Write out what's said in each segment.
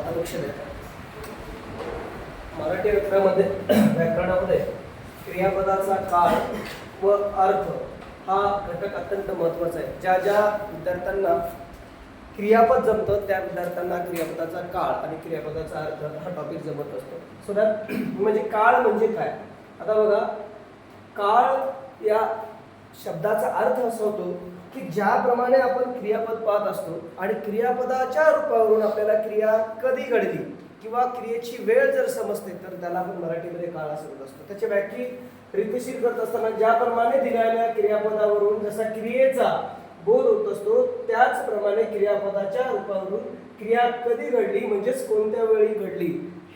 आता लक्ष द्या मराठी व्याकरणामध्ये व्याकरणामध्ये क्रियापदाचा काळ व अर्थ हा घटक अत्यंत महत्त्वाचा आहे. ज्या ज्या विद्यार्थ्यांना क्रियापद जमतं त्या विद्यार्थ्यांना क्रियापदाचा काळ आणि क्रियापदाचा अर्थ हा टॉपिक जमत असतो. सो दॅट म्हणजे काळ म्हणजे काय? आता बघा काळ या शब्दाचा अर्थ असा होतो की ज्याप्रमाणे आपण क्रियापद पाहत असतो आणि क्रियापदाच्या रूपावरून आपल्याला क्रिया कधी घडली किंवा क्रियेची वेळ जर समजते तर त्याला आपण मराठीमध्ये काळ असं म्हणत असतो. त्याची व्याख्या रीतीशीर करत असताना ज्याप्रमाणे दिलेल्या क्रियापदावरून जसा क्रियेचा बोध होत असतो त्याचप्रमाणे क्रियापदाच्या रूपावरून क्रिया कधी घडली म्हणजेच कोणत्या वेळी घडली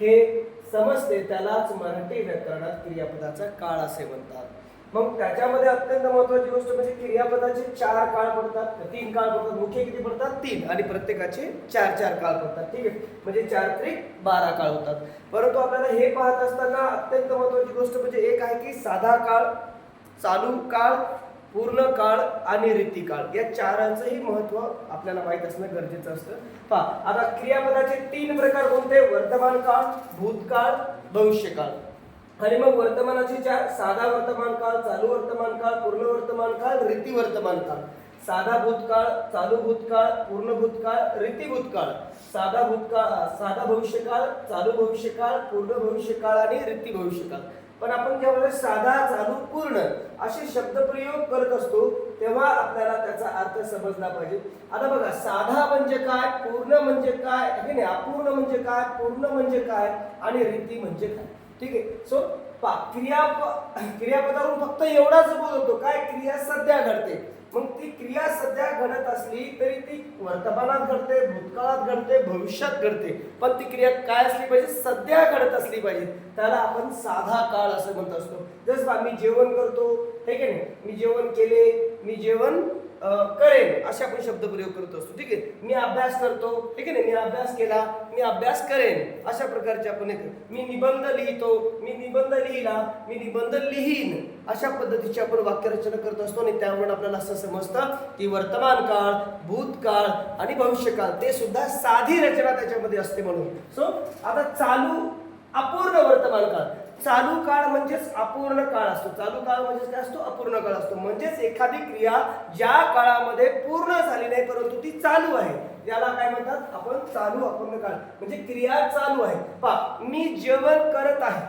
हे समजते. त्यालाच मराठी व्याकरणात क्रियापदाचा काळ असे म्हणतात. मग त्याच्यामध्ये अत्यंत महत्वाची गोष्ट म्हणजे क्रियापदाचे चार काळ पडतात. तीन काळ पडतात. मुख्य किती पडतात? तीन. आणि प्रत्येकाचे चार चार काळ पडतात. ठीक आहे? म्हणजे चार त्रिक बारा काळ होतात. परंतु आपल्याला हे पाहत असताना अत्यंत महत्वाची गोष्ट म्हणजे एक आहे की साधा काळ चालू काळ पूर्ण काळ आणि रीती काळ. या चारांचंही महत्त्व आपल्याला माहीत असणं गरजेचं असतं. पहा आता क्रियापदाचे तीन प्रकार कोणते? वर्तमान काळ भूतकाळ भविष्यकाळ. आणि मग वर्तमानाचे चार साधा वर्तमान काळ चालू वर्तमान काळ पूर्ण वर्तमान काळ रीती वर्तमान काळ. साधा भूतकाळ चालू भूतकाळ पूर्ण भूतकाळ रीती भूतकाळ. साधा भूतकाळ साधा भविष्यकाळ चालू भविष्यकाळ पूर्ण भविष्यकाळ आणि रीती भविष्यकाळ. पण आपण ज्यावेळेस साधा चालू पूर्ण असे शब्दप्रयोग करत असतो तेव्हा आपल्याला त्याचा अर्थ समजला पाहिजे. आता बघा साधा म्हणजे काय पूर्ण म्हणजे काय हे नाही अपूर्ण म्हणजे काय पूर्ण म्हणजे काय आणि रीती म्हणजे काय? ठीक आहे. सो पा क्रिया क्रियापदावरून फक्त एवढाच बोध होतो. काय? क्रिया सध्या घडते. मग ती क्रिया सध्या घडत असली तरी ती वर्तमानात घडते भूतकाळात घडते भविष्यात घडते. पण ती क्रिया काय असली पाहिजे? सध्या घडत असली पाहिजे. त्याला आपण साधा काळ असं म्हणत असतो. जसं मी जेवण करतो. ठीक आहे ना मी जेवण केले मी जेवण करेन असे आपण शब्द प्रयोग करत असतो. ठीक आहे? मी अभ्यास करतो ठीक आहे ना? मी अभ्यास केला मी अभ्यास करेन. अशा प्रकारचे आपण एक मी निबंध लिहितो मी निबंध लिहिला मी निबंध लिहीन. अशा पद्धतीची आपण वाक्यरचना करत असतो आणि त्यावरून आपल्याला असं समजतं की वर्तमान काळ भूतकाळ आणि भविष्यकाळ ते सुद्धा साधी रचना त्याच्यामध्ये असते म्हणून. सो आता चालू अपूर्ण वर्तमान काळ. चालू काळ म्हणजेच अपूर्ण काळ असतो. चालू काळ म्हणजेच काय असतो? अपूर्ण काळ असतो. म्हणजेच एखादी क्रिया ज्या काळामध्ये पूर्ण झाली नाही परंतु ती चालू आहे. याला काय म्हणतात? आपण चालू अपूर्ण काळ. म्हणजे क्रिया चालू आहे. पा मी जेवण करत आहे.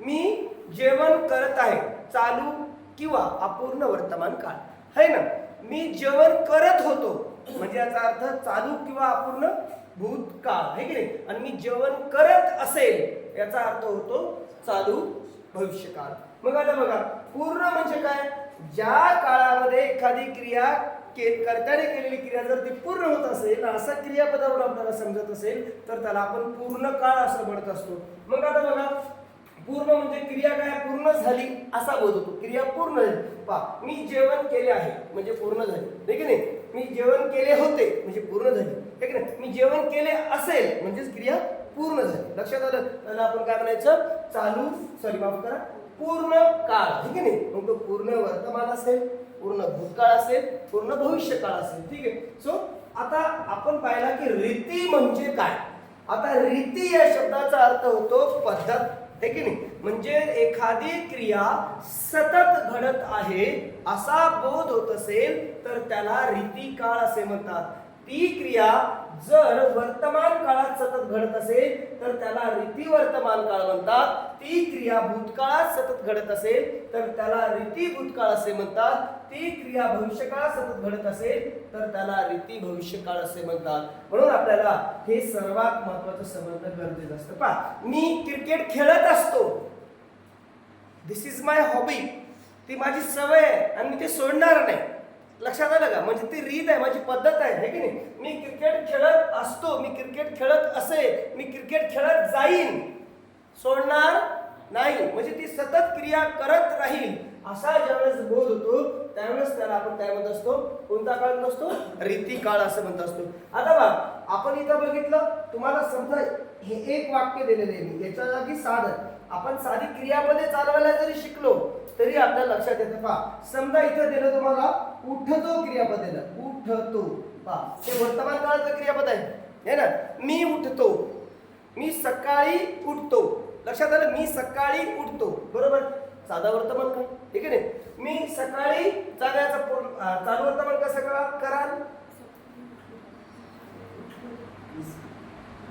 मी जेवण करत आहे. चालू किंवा अपूर्ण वर्तमान काळ. है ना? मी जेवण करत होतो. म्हणजे याचा अर्थ चालू किंवा अपूर्ण भूतकाळ. आहे की नाही? आणि मी जेवण करत असेल याचा अर्थ होतो चालू भविष्यकाळ. मग आता बघा पूर्ण म्हणजे काय? ज्या काळामध्ये एखादी क्रिया के कर्त्याने केलेली क्रिया जर ती पूर्ण होत असेल असा क्रियापदावरून आपल्याला समजत असेल तर त्याला आपण पूर्ण काळ असं म्हणत असतो. मग आता बघा पूर्ण म्हणजे क्रिया काय? पूर्ण झाली असा बोध होतो. क्रिया पूर्ण झाली. पा मी जेवण केले आहे म्हणजे पूर्ण झाली. ठीक की नाही? मी जेवण केले होते म्हणजे पूर्ण झाली. ठीक की नाही? मी जेवण केले असेल म्हणजेच क्रिया पूर्ण झाली. लक्षात आलं? त्याला आपण काय म्हणायचं? चालू सॉरी माफ करा. पूर्ण काळ. ठीक आहे नाही? मग तो पूर्ण वर्तमान असेल पूर्ण भूतकाळ असेल पूर्ण भविष्य काळ असेल. ठीक आहे? सो आता आपण पाहिला की रीती म्हणजे काय? आता रीती या शब्दाचा अर्थ होतो पद्धत. ठीक की नाही? म्हणजे एखादी क्रिया सतत घडत आहे असा बोध होत असेल तर त्याला रीती काळ असे म्हणतात. ती क्रिया जर वर्तमान काळात सतत घडत असेल तर त्याला रीती वर्तमान काळ म्हणतात. ती क्रिया भूतकाळात सतत घडत असेल तर त्याला रीती भूतकाळ असे म्हणतात. ती क्रिया भविष्यकाळात सतत घडत असेल तर त्याला रीती भविष्यकाळ असे म्हणतात. म्हणून आपल्याला हे सर्वात महत्वाचं समजणं गरजेचं असतं. पहा मी क्रिकेट खेळत असतो. दिस इज माय हॉबी ती माझी सवय आहे आणि मी ते सोडणार नाही. लक्षात आलं का? म्हणजे ती रीत आहे माझी पद्धत आहे है की नाही? मी क्रिकेट खेळत असतो मी क्रिकेट खेळत असे मी क्रिकेट खेळत जाईन सोडणार नाही. म्हणजे ती सतत क्रिया करत राहील असा ज्यावेळेस बोध होतो त्यावेळेस त्याला आपण काय म्हणत असतो? कोणता काळ म्हणत असतो? रीती काळ असं म्हणत असतो. आता बघ आपण इथं बघितलं तुम्हाला समजा हे एक वाक्य दिलेलं आहे मी याच्या जागी साधन. आपण साधी क्रियापदे चालवायला जरी शिकलो तरी आपल्या लक्षात येतं. पहा समजा इथं दिलं तुम्हाला उठतो क्रियापद दिलं उठतो. पहा ते वर्तमान काळाचं क्रियापद आहे. हे ना मी उठतो. मी सकाळी उठतो. लक्षात आलं? मी सकाळी उठतो. बरोबर? साधा वर्तमान काळ. ठीक आहे नाही? मी सकाळी जाण्याचा पूर्ण- चालू वर्तमान कसं करा कराल हं?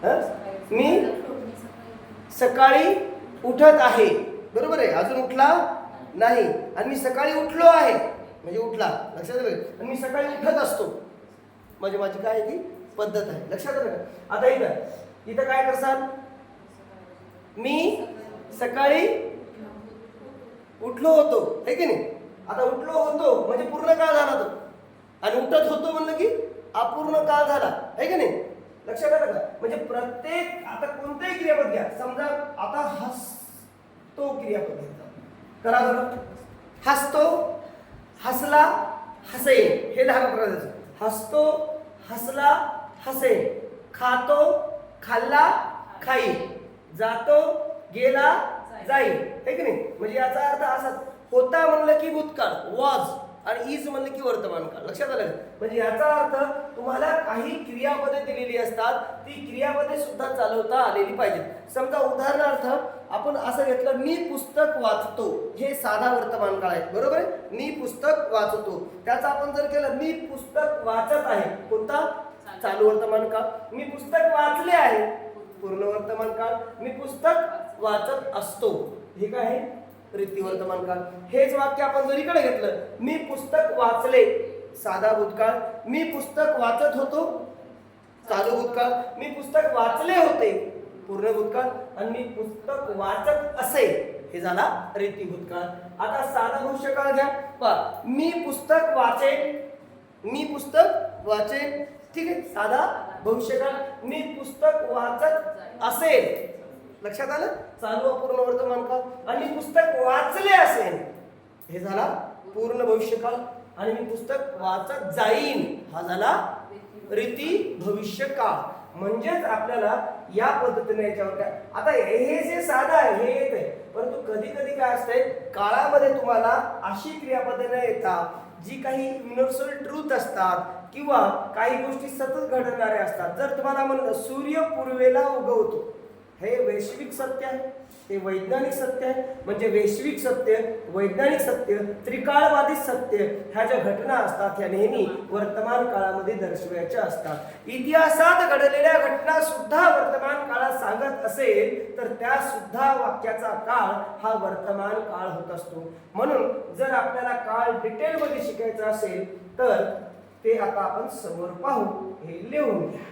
मी सकाळी उठत आहे. बरोबर आहे. अजून उठला नाही. आणि मी सकाळी उठलो आहे. म्हणजे उठला. लक्षात आलं आणि मी सकाळी उठत असतो. म्हणजे माझी काय आहे ती? पद्धत आहे. लक्षात आलं आता इथं. इथं काय करसाल मी सकाळी उठलो होतो. आहे की नाही? आता उठलो होतो म्हणजे पूर्ण काळ झाला तो. आणि उठत होतो म्हणलं की अपूर्ण काळ झाला. है की नाही? लक्षात आलं का? म्हणजे प्रत्येक आता कोणतेही क्रियापद घ्या. समजा आता हसतो क्रियापद घेतला. करा बरं हसतो हसला हसेन. हे लहान प्रकारचं हसतो हसला हसेन. खातो खाल्ला खाईल जातो गेला जाईल. हे की नाही? म्हणजे याचा अर्थ असा होता म्हणलं की भूतकाळ. वॉज. आणि ईज म्हणलं की वर्तमान काळ. लक्षात आलं म्हणजे याचा अर्थ तुम्हाला काही क्रियापदे दिलेली असतात ती क्रियापदे सुद्धा चालवता आलेली पाहिजेत. समजा उदाहरणार्थ आपण असं घेतलं मी पुस्तक वाचतो. हे साधा वर्तमान काळ आहे बरोबर आहे? मी पुस्तक वाचतो. त्याचा आपण जर केलं मी पुस्तक वाचत आहे. कोणता? चालू वर्तमान काळ. मी पुस्तक वाचले आहे. पूर्ण वर्तमान काळ. मी पुस्तक वाचत असतो. ठीक आहे? रीती वर्तमान काळ हेच वाक्य आपण जर इकडे घेतलं मी पुस्तक वाचले साधा भूतकाळ. मी पुस्तक वाचत होतो चालू भूतकाळ. मी पुस्तक वाचले होते पूर्ण भूतकाळ. आणि मी पुस्तक वाचत असे हे झाला रीती भूतकाळ. आता साधा भविष्यकाळ घ्या. पहा मी पुस्तक वाचेन मी पुस्तक वाचेन. ठीक आहे साधा भविष्यकाळ मी पुस्तक वाचत असेल लक्षात आलं? चालू अपूर्ण वर्तमान काळ. आणि पुस्तक वाचले असेल. हे झाला पूर्ण भविष्यकाळ. आणि मी पुस्तक वाचत जाईन. हा झाला रीती भविष्य काळ म्हणजेच आपल्याला या पद्धतीने याच्यावर काय आता हे जे साधं आहे हे येत आहे. परंतु कधी कधी काय असतंय? काळामध्ये तुम्हाला अशी क्रियापदे येतात जी काही युनिव्हर्सल ट्रूथ असतात किंवा काही गोष्टी सतत घडणाऱ्या असतात. जर तुम्हाला म्हणलं सूर्य पूर्वेला उगवतो. हे वैश्विक सत्य आहे हे वैज्ञानिक सत्य आहे. म्हणजे वैश्विक सत्य वैज्ञानिक सत्य त्रिकाळवादी सत्य ह्या ज्या घटना असतात ह्या नेहमी वर्तमान काळामध्ये दर्शवायच्या असतात. इतिहासात घडलेल्या घटना सुद्धा वर्तमान काळात सांगत असेल तर त्या सुद्धा वाक्याचा काळ हा वर्तमान काळ होत असतो. म्हणून जर आपल्याला काळ डिटेलमध्ये शिकायचा असेल तर ते आता आपण समोर पाहू हे लिहून घ्या.